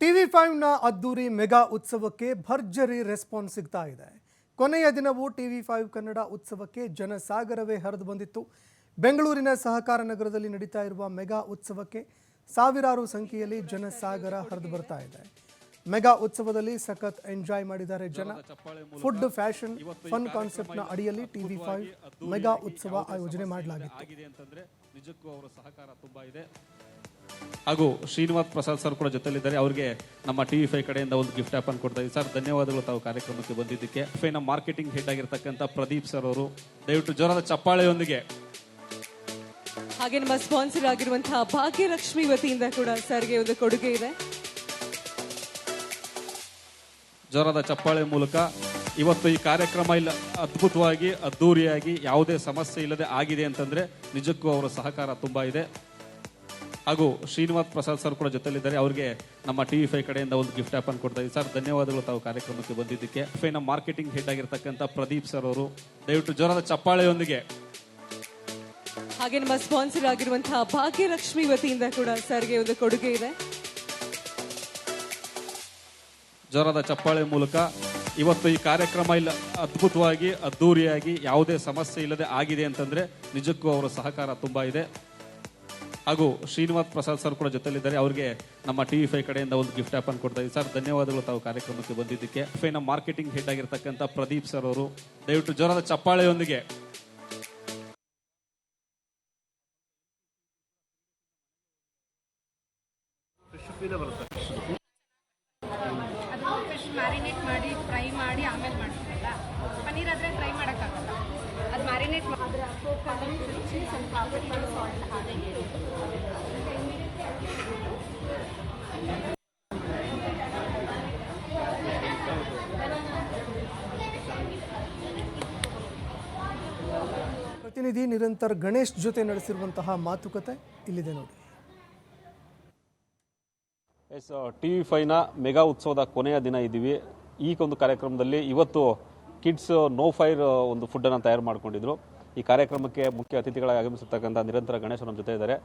TV ಫೈವ್ನ ಅದ್ದೂರಿ mega ಉತ್ಸವಕ್ಕೆ ಭರ್ಜರಿ ರೆಸ್ಪಾನ್ಸ್ ಸಿಗ್ತಾ ಇದೆ. ಕೊನೆಯ ದಿನವೂ ಟಿವಿ ಫೈವ್ ಕನ್ನಡ ಉತ್ಸವಕ್ಕೆ ಜನಸಾಗರವೇ ಹರಿದು ಬಂದಿತ್ತು. ಬೆಂಗಳೂರಿನ ಸಹಕಾರ ನಗರದಲ್ಲಿ ನಡೀತಾ ಇರುವ ಮೆಗಾ ಉತ್ಸವಕ್ಕೆ ಸಾವಿರಾರು ಸಂಖ್ಯೆಯಲ್ಲಿ ಜನಸಾಗರ ಹರಿದು ಬರ್ತಾ ಇದೆ. ಮೆಗಾ ಉತ್ಸವದಲ್ಲಿ ಸಖತ್ ಎಂಜಾಯ್ ಮಾಡಿದ್ದಾರೆ ಜನ. ಫುಡ್, ಫ್ಯಾಷನ್, ಫನ್ ಕಾನ್ಸೆಪ್ಟ್ನ ಅಡಿಯಲ್ಲಿ ಟಿವಿ ಫೈವ್ ಮೆಗಾ ಉತ್ಸವ ಆಯೋಜನೆ ಮಾಡಲಾಗಿತ್ತು. ಹಾಗೂ ಶ್ರೀನಿವಾಸ್ ಪ್ರಸಾದ್ ಸರ್ ಕೂಡ ಜೊತೆಲಿದ್ದಾರೆ ಅವರಿಗೆ ನಮ್ಮ ಟಿವಿ ಫೈ ಕಡೆಯಿಂದ ಒಂದು ಗಿಫ್ಟ್ ಆಪ್ ಅನ್ನು ಕೊಡ್ತಾ ಇದ್ದೀವಿ ಸರ್ ಧನ್ಯವಾದಗಳು ತಾವು ಕಾರ್ಯಕ್ರಮಕ್ಕೆ ಬಂದಿದ್ದಕ್ಕೆ. ಫೈನ ಮಾರ್ಕೆಟಿಂಗ್ ಹೆಡ್ ಆಗಿರ್ತಕ್ಕಂಥ ಪ್ರದೀಪ್ ಸರ್ ಅವರು ದಯವಿಟ್ಟು ಜೋರಾದ ಚಪ್ಪಾಳೆಯೊಂದಿಗೆ. ಹಾಗೆ ನಮ್ಮ ಸ್ಪಾನ್ಸರ್ ಆಗಿರುವಂತಹ ಭಾಗ್ಯಲಕ್ಷ್ಮಿ ವತಿಯಿಂದ ಕೂಡ ಸರ್ಗೆ ಒಂದು ಕೊಡುಗೆ ಇದೆ. ಜೋರಾದ ಚಪ್ಪಾಳೆ ಮೂಲಕ ಇವತ್ತು ಈ ಕಾರ್ಯಕ್ರಮ ಇಲ್ಲ ಅದ್ಭುತವಾಗಿ ಅದ್ದೂರಿಯಾಗಿ ಯಾವುದೇ ಸಮಸ್ಯೆ ಇಲ್ಲದೆ ಆಗಿದೆ ಅಂತಂದ್ರೆ ನಿಜಕ್ಕೂ ಅವರ ಸಹಕಾರ ತುಂಬಾ ಇದೆ. ಹಾಗೂ ಶ್ರೀನಿವಾಸ್ ಪ್ರಸಾದ್ ಸರ್ ಕೂಡ ಜೊತೆಲಿದ್ದಾರೆ ಅವರಿಗೆ ನಮ್ಮ ಟಿವಿ ಫೈ ಕಡೆಯಿಂದ ಒಂದು ಗಿಫ್ಟ್ ಆಪ್ ಅನ್ನು ಕೊಡ್ತಾ ಇದ್ದೀವಿ ಸರ್ ಧನ್ಯವಾದಗಳು ತಾವು ಕಾರ್ಯಕ್ರಮಕ್ಕೆ ಬಂದಿದ್ದಕ್ಕೆ. ಫೈನ ಮಾರ್ಕೆಟಿಂಗ್ ಹೆಡ್ ಆಗಿರ್ತಕ್ಕಂಥ ಪ್ರದೀಪ್ ಸರ್ ಅವರು ದಯವಿಟ್ಟು ಜೋರಾದ ಚಪ್ಪಾಳೆಯೊಂದಿಗೆ. ಹಾಗೆ ನಮ್ಮ ಸ್ಪಾನ್ಸರ್ ಆಗಿರುವಂತಹ ಭಾಗ್ಯಲಕ್ಷ್ಮಿ ವತಿಯಿಂದ ಕೂಡ ಸರ್ಗೆ ಒಂದು ಕೊಡುಗೆ ಇದೆ. ಜೋರಾದ ಚಪ್ಪಾಳೆ ಮೂಲಕ ಇವತ್ತು ಈ ಕಾರ್ಯಕ್ರಮ ಇಲ್ಲ ಅದ್ಭುತವಾಗಿ ಅದ್ದೂರಿಯಾಗಿ ಯಾವುದೇ ಸಮಸ್ಯೆ ಇಲ್ಲದೆ ಆಗಿದೆ ಅಂತಂದ್ರೆ ನಿಜಕ್ಕೂ ಅವರ ಸಹಕಾರ ತುಂಬಾ ಇದೆ. ಹಾಗೂ ಶ್ರೀನಿವಾಸ್ ಪ್ರಸಾದ್ ಸರ್ ಕೂಡ ಜೊತೆಲಿದ್ದಾರೆ ಅವರಿಗೆ ನಮ್ಮ ಟಿವಿ ಫೈ ಕಡೆಯಿಂದ ಒಂದು ಗಿಫ್ಟ್ ಆಪ್ ಅನ್ನು ಕೊಡ್ತಾ ಸರ್, ಧನ್ಯವಾದಗಳು ತಾವು ಕಾರ್ಯಕ್ರಮಕ್ಕೆ ಬಂದಿದ್ದಕ್ಕೆ. ಫೈನ ಮಾರ್ಕೆಟಿಂಗ್ ಹೆಡ್ ಆಗಿರ್ತಕ್ಕಂಥ ಪ್ರದೀಪ್ ಸರ್ ಅವರು, ದಯವಿಟ್ಟು ಜೋರಾದ ಚಪ್ಪಾಳೆಯೊಂದಿಗೆ ಮ್ಯಾರಿನೇಟ್ ಮಾಡಿ ಫ್ರೈ ಮಾಡಿ, ಆಮೇಲೆ ಮಾಡ್ತೀವಲ್ಲ ಪನ್ನೀರ್ ಆದರೆ ಫ್ರೈ ಮಾಡೋಕ್ಕಾಗಲ್ಲ. ಅದು ಮ್ಯಾರಿನೇಟ್ ಮಾಡಿದ್ರೆ ಸ್ವಲ್ಪ ಪ್ರತಿನಿಧಿ ನಿರಂತರ ಗಣೇಶ್ ಜೊತೆ ನಡೆಸಿರುವಂತಹ ಮಾತುಕತೆ ಇಲ್ಲಿದೆ ನೋಡಿ. ಎಸ್ ಟಿ ವಿ ಫೈವ್ನ ಮೆಗಾ ಉತ್ಸವದ ಕೊನೆಯ ದಿನ ಇದ್ದೀವಿ. ಈ ಒಂದು ಕಾರ್ಯಕ್ರಮದಲ್ಲಿ ಇವತ್ತು ಕಿಡ್ಸ್ ನೋ ಫೈರ್ ಒಂದು ಫುಡ್ಡನ್ನು ತಯಾರು ಮಾಡಿಕೊಂಡಿದ್ರು. ಈ ಕಾರ್ಯಕ್ರಮಕ್ಕೆ ಮುಖ್ಯ ಅತಿಥಿಗಳಾಗಿ ಆಗಮಿಸಿರ್ತಕ್ಕಂಥ ನಿರಂತರ ಗಣೇಶ್ ನಮ್ಮ ಜೊತೆ ಇದ್ದಾರೆ.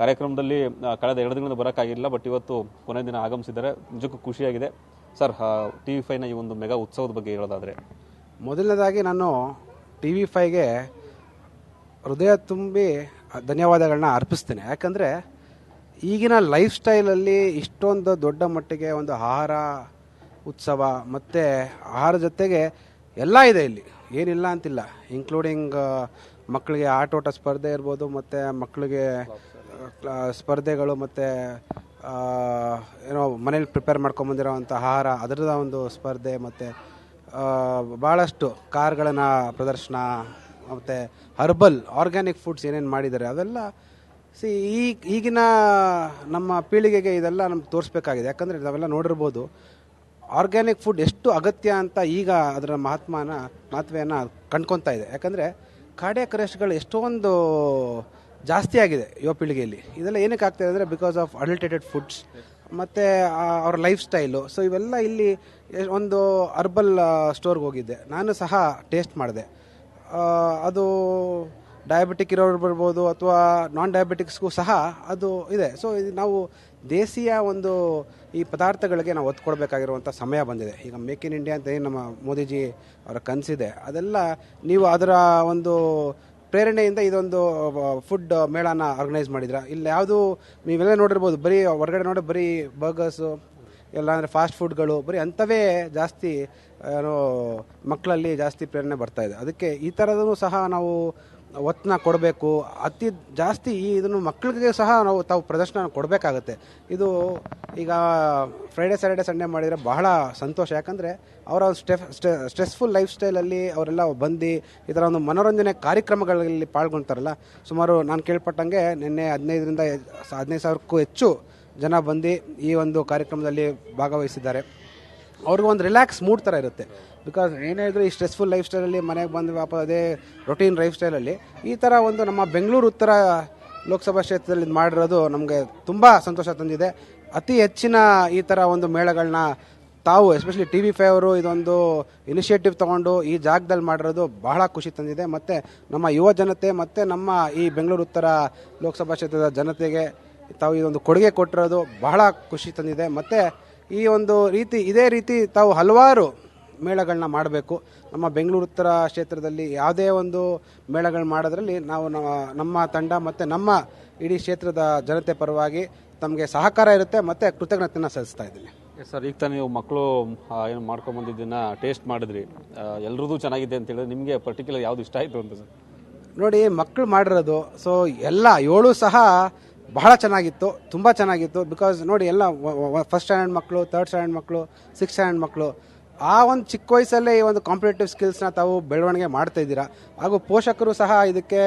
ಕಾರ್ಯಕ್ರಮದಲ್ಲಿ ಕಳೆದ ಎರಡು ದಿನದಿಂದ ಬರೋಕ್ಕಾಗಿಲ್ಲ, ಬಟ್ ಇವತ್ತು ಕೊನೆಯ ದಿನ ಆಗಮಿಸಿದ್ದಾರೆ. ನಿಜಕ್ಕೂ ಖುಷಿಯಾಗಿದೆ. ಸರ್ ಟಿ ವಿ ಫೈವ್ನ ಈ ಒಂದು ಮೆಗಾ ಉತ್ಸವದ ಬಗ್ಗೆ ಹೇಳೋದಾದರೆ. ಮೊದಲನೇದಾಗಿ ನಾನು ಟಿ ವಿ ಫೈಗೆ ಹೃದಯ ತುಂಬಿ ಧನ್ಯವಾದಗಳನ್ನ ಅರ್ಪಿಸ್ತೇನೆ. ಯಾಕಂದರೆ ಈಗಿನ ಲೈಫ್ ಸ್ಟೈಲಲ್ಲಿ ಇಷ್ಟೊಂದು ದೊಡ್ಡ ಮಟ್ಟಿಗೆ ಒಂದು ಆಹಾರ ಉತ್ಸವ ಮತ್ತು ಆಹಾರ ಜೊತೆಗೆ ಎಲ್ಲ ಇದೆ ಇಲ್ಲಿ. ಏನಿಲ್ಲ ಅಂತಿಲ್ಲ. ಇನ್ಕ್ಲೂಡಿಂಗ್ ಮಕ್ಕಳಿಗೆ ಆಟೋಟ ಸ್ಪರ್ಧೆ ಇರ್ಬೋದು, ಮತ್ತು ಮಕ್ಕಳಿಗೆ ಸ್ಪರ್ಧೆಗಳು, ಮತ್ತು ಏನೋ ಮನೇಲಿ ಪ್ರಿಪೇರ್ ಮಾಡ್ಕೊಂಬಂದಿರೋವಂಥ ಆಹಾರ ಅದರದ ಒಂದು ಸ್ಪರ್ಧೆ, ಮತ್ತು ಭಾಳಷ್ಟು ಕಾರ್ಗಳನ್ನು ಪ್ರದರ್ಶನ, ಮತ್ತು ಹರ್ಬಲ್ ಆರ್ಗ್ಯಾನಿಕ್ ಫುಡ್ಸ್ ಏನೇನು ಮಾಡಿದ್ದಾರೆ ಅವೆಲ್ಲ ಸಿ, ಈ ಈಗಿನ ನಮ್ಮ ಪೀಳಿಗೆಗೆ ಇದೆಲ್ಲ ನಮ್ಗೆ ತೋರಿಸ್ಬೇಕಾಗಿದೆ. ಯಾಕಂದರೆ ನಾವೆಲ್ಲ ನೋಡಿರ್ಬೋದು, ಆರ್ಗ್ಯಾನಿಕ್ ಫುಡ್ ಎಷ್ಟು ಅಗತ್ಯ ಅಂತ ಈಗ ಅದರ ಮಹಾತ್ಮನ ಮಹತ್ವೆಯನ್ನು ಕಂಡ್ಕೊತಾ ಇದೆ. ಯಾಕಂದರೆ ಕಾರ್ಡಿಯಾಕ್ ಅರೆಸ್ಟ್ಗಳು ಎಷ್ಟೊಂದು ಜಾಸ್ತಿ ಆಗಿದೆ ಯುವ ಪೀಳಿಗೆಯಲ್ಲಿ. ಇದೆಲ್ಲ ಏನಕ್ಕೆ ಆಗ್ತಾಯಿದೆ ಅಂದರೆ ಬಿಕಾಸ್ ಆಫ್ ಅಡಲ್ಟೇಟೆಡ್ ಫುಡ್ಸ್ ಮತ್ತು ಅವ್ರ ಲೈಫ್ ಸ್ಟೈಲು ಸೊ ಇವೆಲ್ಲ ಇಲ್ಲಿ ಒಂದು ಅರ್ಬಲ್ ಸ್ಟೋರ್ಗೆ ಹೋಗಿದ್ದೆ. ನಾನು ಸಹ ಟೇಸ್ಟ್ ಮಾಡಿದೆ. ಅದು ಡಯಾಬಿಟಿಕ್ ಇರೋರು ಬರ್ಬೋದು ಅಥವಾ ನಾನ್ ಡಯಾಬಿಟಿಕ್ಸ್ಗೂ ಸಹ ಅದು ಇದೆ. ಸೊ ಇದು ನಾವು ದೇಸಿಯ ಒಂದು ಈ ಪದಾರ್ಥಗಳಿಗೆ ನಾವು ಒತ್ತು ಕೊಡಬೇಕಾಗಿರುವಂಥ ಸಮಯ ಬಂದಿದೆ. ಈಗ ಮೇಕ್ ಇನ್ ಇಂಡಿಯಾ ಅಂತ ಏನು ನಮ್ಮ ಮೋದಿಜಿ ಅವರ ಕನಸಿದೆ. ಅದೆಲ್ಲ ನೀವು ಅದರ ಒಂದು ಪ್ರೇರಣೆಯಿಂದ ಇದೊಂದು ಫುಡ್ ಮೇಳನ ಆರ್ಗನೈಸ್ ಮಾಡಿದ್ರ? ಇಲ್ಲಿ ಯಾವುದು, ನೀವೆಲ್ಲ ನೋಡಿರ್ಬೋದು, ಬರೀ ಹೊರಗಡೆ ನೋಡಿ ಬರೀ ಬರ್ಗರ್ಸು ಎಲ್ಲ ಅಂದರೆ ಫಾಸ್ಟ್ ಫುಡ್ಗಳು ಬರೀ ಅಂಥವೇ ಜಾಸ್ತಿ ಮಕ್ಕಳಲ್ಲಿ ಜಾಸ್ತಿ ಪ್ರೇರಣೆ ಬರ್ತಾ ಇದೆ. ಅದಕ್ಕೆ ಈ ಥರದೂ ಸಹ ನಾವು ಒತ್ತನ್ನ ಕೊಡಬೇಕು. ಅತಿ ಜಾಸ್ತಿ ಇದನ್ನು ಮಕ್ಕಳಿಗೆ ಸಹ ನಾವು ತಾವು ಪ್ರದರ್ಶನ ಕೊಡಬೇಕಾಗತ್ತೆ. ಇದು ಈಗ ಫ್ರೈಡೆ ಸ್ಯಾಟರ್ಡೆ ಸಂಡೇ ಮಾಡಿದರೆ ಬಹಳ ಸಂತೋಷ. ಯಾಕಂದರೆ ಅವರ ಸ್ಟೆಫ್ ಸ್ಟ್ರೆಸ್ಫುಲ್ ಲೈಫ್ ಸ್ಟೈಲಲ್ಲಿ ಅವರೆಲ್ಲ ಬಂದು ಈ ಥರ ಒಂದು ಮನೋರಂಜನೆ ಕಾರ್ಯಕ್ರಮಗಳಲ್ಲಿ ಪಾಲ್ಗೊಳ್ತಾರಲ್ಲ ಸುಮಾರು ನಾನು ಕೇಳ್ಪಟ್ಟಂಗೆ ನಿನ್ನೆ ಹದಿನೈದರಿಂದ ಹದಿನೈದು ಸಾವಿರಕ್ಕೂ ಹೆಚ್ಚು ಜನ ಬಂದು ಈ ಒಂದು ಕಾರ್ಯಕ್ರಮದಲ್ಲಿ ಭಾಗವಹಿಸಿದ್ದಾರೆ. ಅವ್ರಿಗೆ ಒಂದು ರಿಲ್ಯಾಕ್ಸ್ ಮೂಡ್ ಥರ ಇರುತ್ತೆ. ಬಿಕಾಸ್ ಏನೇ ಇದ್ರೂ ಈ ಸ್ಟ್ರೆಸ್ಫುಲ್ ಲೈಫ್ ಸ್ಟೈಲಲ್ಲಿ ಮನೆಗೆ ಬಂದು ಅದೇ ರೊಟೀನ್ ಲೈಫ್ ಸ್ಟೈಲಲ್ಲಿ ಈ ಥರ ಒಂದು ನಮ್ಮ ಬೆಂಗಳೂರು ಉತ್ತರ ಲೋಕಸಭಾ ಕ್ಷೇತ್ರದಲ್ಲಿ ಮಾಡಿರೋದು ನಮಗೆ ತುಂಬ ಸಂತೋಷ ತಂದಿದೆ. ಅತಿ ಹೆಚ್ಚಿನ ಈ ಥರ ಒಂದು ಮೇಳಗಳನ್ನ ತಾವು ಎಸ್ಪೆಷಲಿ ಟಿ ವಿ ಫೈ ಅವರು ಇದೊಂದು ಇನಿಷಿಯೇಟಿವ್ ತಗೊಂಡು ಈ ಜಾಗದಲ್ಲಿ ಮಾಡಿರೋದು ಬಹಳ ಖುಷಿ ತಂದಿದೆ. ಮತ್ತು ನಮ್ಮ ಯುವ ಜನತೆ, ಮತ್ತು ನಮ್ಮ ಈ ಬೆಂಗಳೂರು ಉತ್ತರ ಲೋಕಸಭಾ ಕ್ಷೇತ್ರದ ಜನತೆಗೆ ತಾವು ಇದೊಂದು ಕೊಡುಗೆ ಕೊಟ್ಟಿರೋದು ಬಹಳ ಖುಷಿ ತಂದಿದೆ. ಮತ್ತು ಈ ಒಂದು ರೀತಿ ಇದೇ ರೀತಿ ತಾವು ಹಲವಾರು ಮೇಳಗಳನ್ನ ಮಾಡಬೇಕು. ನಮ್ಮ ಬೆಂಗಳೂರು ಉತ್ತರ ಕ್ಷೇತ್ರದಲ್ಲಿ ಯಾವುದೇ ಒಂದು ಮೇಳಗಳು ಮಾಡೋದ್ರಲ್ಲಿ ನಾವು ನಮ್ಮ- ತಂಡ ಮತ್ತು ನಮ್ಮ ಇಡೀ ಕ್ಷೇತ್ರದ ಜನತೆ ಪರವಾಗಿ ತಮಗೆ ಸಹಕಾರ ಇರುತ್ತೆ ಮತ್ತು ಕೃತಜ್ಞತೆಯನ್ನು ಸಲ್ಲಿಸ್ತಾ ಇದ್ದೀನಿ. ಸರ್ ಈಗ ತಾನೇ ನೀವು ಮಕ್ಕಳು ಏನು ಮಾಡ್ಕೊಂಬಂದಿದ್ದನ್ನು ಟೇಸ್ಟ್ ಮಾಡಿದ್ರಿ. ಎಲ್ರದ್ದು ಚೆನ್ನಾಗಿದೆ ಅಂತ ಹೇಳಿದ್ರೆ ನಿಮಗೆ ಪರ್ಟಿಕ್ಯುಲರ್ ಯಾವುದು ಇಷ್ಟ ಆಯಿತು ಅಂತ ಸರ್ ನೋಡಿ ಮಕ್ಕಳು ಮಾಡಿರೋದು ಸೊ ಎಲ್ಲ ಏಳು ಸಹ ಬಹಳ ಚೆನ್ನಾಗಿತ್ತು, ತುಂಬ ಚೆನ್ನಾಗಿತ್ತು. ಬಿಕಾಸ್ ನೋಡಿ, ಎಲ್ಲ ಫಸ್ಟ್ ಸ್ಟ್ಯಾಂಡರ್ಡ್ ಮಕ್ಕಳು ತರ್ಡ್ ಸ್ಟ್ಯಾಂಡರ್ಡ್ ಮಕ್ಕಳು ಸಿಕ್ಸ್ ಸ್ಟ್ಯಾಂಡರ್ಡ್ ಮಕ್ಕಳು ಆ ಒಂದು ಚಿಕ್ಕ ವಯಸ್ಸಲ್ಲೇ ಈ ಒಂದು ಕಾಂಪಿಟೇಟಿವ್ ಸ್ಕಿಲ್ಸ್ನ ತಾವು ಬೆಳವಣಿಗೆ ಮಾಡ್ತಾ ಇದ್ದೀರಾ? ಹಾಗೂ ಪೋಷಕರು ಸಹ ಇದಕ್ಕೆ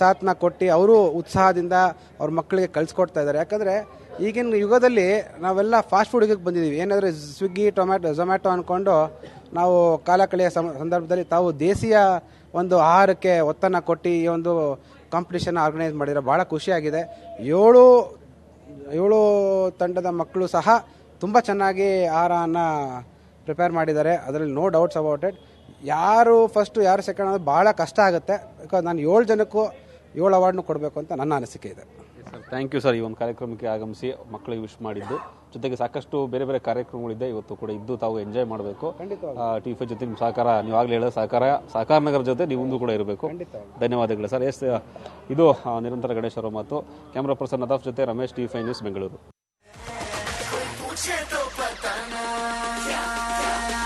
ಸಾಥ್ನ ಕೊಟ್ಟು ಅವರು ಉತ್ಸಾಹದಿಂದ ಅವ್ರ ಮಕ್ಕಳಿಗೆ ಕಲಿಸ್ಕೊಡ್ತಾ ಇದ್ದಾರೆ. ಯಾಕಂದರೆ ಈಗಿನ ಯುಗದಲ್ಲಿ ನಾವೆಲ್ಲ ಫಾಸ್ಟ್ ಫುಡ್ ಬಂದಿದ್ದೀವಿ. ಏನಾದರೂ ಸ್ವಿಗ್ಗಿ ಟೊಮ್ಯಾಟೊ ಝೊಮ್ಯಾಟೊ ಅಂದ್ಕೊಂಡು ನಾವು ಕಾಲ ಕಳೆಯೋ ಸಂದರ್ಭದಲ್ಲಿ ತಾವು ದೇಸಿಯ ಒಂದು ಆಹಾರಕ್ಕೆ ಒತ್ತನ್ನು ಕೊಟ್ಟು ಈ ಒಂದು ಕಾಂಪಿಟೇಷನ್ ಆರ್ಗನೈಸ್ ಮಾಡಿದ್ರೆ ಭಾಳ ಖುಷಿಯಾಗಿದೆ. ಏಳು ಏಳು ತಂಡದ ಮಕ್ಕಳು ಸಹ ತುಂಬ ಚೆನ್ನಾಗಿ ಆಹಾರವನ್ನು ಪ್ರಿಪೇರ್ ಮಾಡಿದ್ದಾರೆ. ಅದರಲ್ಲಿ ನೋ ಡೌಟ್ಸ್ ಅಬೌಟ್ ಇಟ್ ಯಾರು ಫಸ್ಟು ಯಾರು ಸೆಕೆಂಡ್ ಅನ್ನೋದು ಭಾಳ ಕಷ್ಟ ಆಗುತ್ತೆ. ಬಿಕಾಸ್ ನಾನು ಏಳು ಜನಕ್ಕೂ ಏಳು ಅವಾರ್ಡ್ನು ಕೊಡಬೇಕು ಅಂತ ನನ್ನ ಅನಿಸಿಕೆ ಇದೆ. ಸರ್ ಥ್ಯಾಂಕ್ ಯು ಸರ್ ಈ ಒಂದು ಕಾರ್ಯಕ್ರಮಕ್ಕೆ ಆಗಮಿಸಿ ಮಕ್ಕಳಿಗೆ ವಿಶ್ ಮಾಡಿದ್ದು. ಜೊತೆಗೆ ಸಾಕಷ್ಟು ಬೇರೆ ಬೇರೆ ಕಾರ್ಯಕ್ರಮಗಳಿದೆ ಇವತ್ತು ಕೂಡ ಇದ್ದು ತಾವು ಎಂಜಾಯ್ ಮಾಡಬೇಕು. ಟಿ ಫೈ ಜೊತೆ ನಿಮ್ಮ ಸಹಕಾರ ನೀವು ಆಗಲೇ ಹೇಳಿದ ಸಹಕಾರ ಸಹಕಾರ ನಗರ ಜೊತೆ ನೀವು ಮುಂದೆ ಕೂಡ ಇರಬೇಕು. ಧನ್ಯವಾದಗಳು ಸರ್ ಎಸ್ ಇದು ನಿರಂತರ ಗಣೇಶ್ ಅವರ ಮಾತು. ಕ್ಯಾಮ್ರಾ ಪರ್ಸನ್ ನದಾಫ್ ಜೊತೆ Ramesh T five news Bengaluru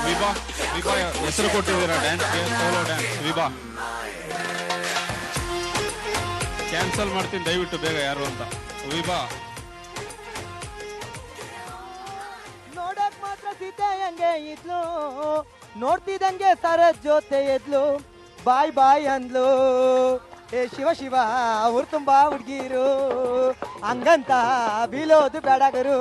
Vibha Vibha ಹೆಸರು ಕೊಟ್ಟಿದ್ದೀರಾ ಡ್ಯಾನ್ಸ್ಗೆ ಸೋಲೋ ಡ್ಯಾನ್ಸ್ ವಿಭಾ. ಕ್ಯಾನ್ಸಲ್ ಮಾಡ್ತೀನಿ, ದಯವಿಟ್ಟು ಬೇಗ ಯಾರು ಅಂತ. ವಿಭಾ. ನೋಡಕ್ ಮಾತ್ರ ಸೀತೆ ಹಂಗೆ ಇದ್ಲು? ನೋಡ್ತಿದಂಗೆ ಸರದ್ ಜೊತೆ ಎದ್ಲು. ಬಾಯ್ ಬಾಯ್ ಅಂದ್ಲು. ಏ ಶಿವ ಶಿವ ಅವ್ರು ತುಂಬಾ ಹುಡ್ಗೀರು. ಹಂಗಂತ ಬೀಳೋದು ಬೇಡಗರು